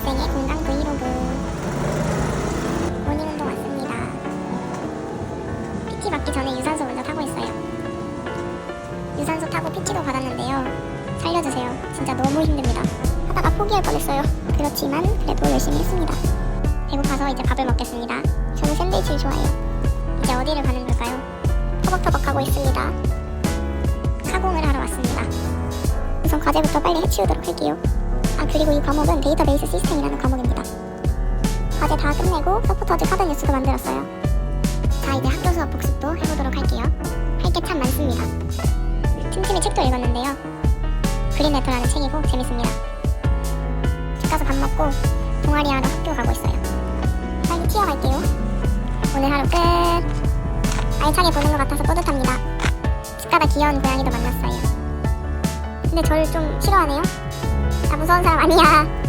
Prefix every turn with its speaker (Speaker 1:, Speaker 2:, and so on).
Speaker 1: 학생의 건강 브이로그 모닝 운동 왔습니다. PT 받기 전에 유산소 먼저 타고 있어요. 유산소 타고 PT도 받았는데요. 살려주세요. 진짜 너무 힘듭니다. 하다가 포기할 뻔했어요. 그렇지만 그래도 열심히 했습니다. 배고파서 이제 밥을 먹겠습니다. 저는 샌드위치를 좋아해요. 이제 어디를 가는 걸까요? 터벅터벅 가고 있습니다. 카공을 하러 왔습니다. 우선 과제부터 빨리 해치우도록 할게요. 아 그리고 이 과목은 데이터베이스 시스템이라는 과목입니다. 과제 다 끝내고 서포터즈 카드 뉴스도 만들었어요. 자 이제 학교 수업 복습도 해보도록 할게요. 할 게 참 많습니다. 틈틈이 책도 읽었는데요. 그린레터라는 책이고 재밌습니다. 집 가서 밥 먹고 동아리 하러 학교 가고 있어요. 빨리 튀어갈게요. 오늘 하루 끝. 알차게 보는 것 같아서 뿌듯합니다. 집 가다 귀여운 고양이도 만났어요. 근데 저를 좀 싫어하네요. 나 무서운 사람 아니야.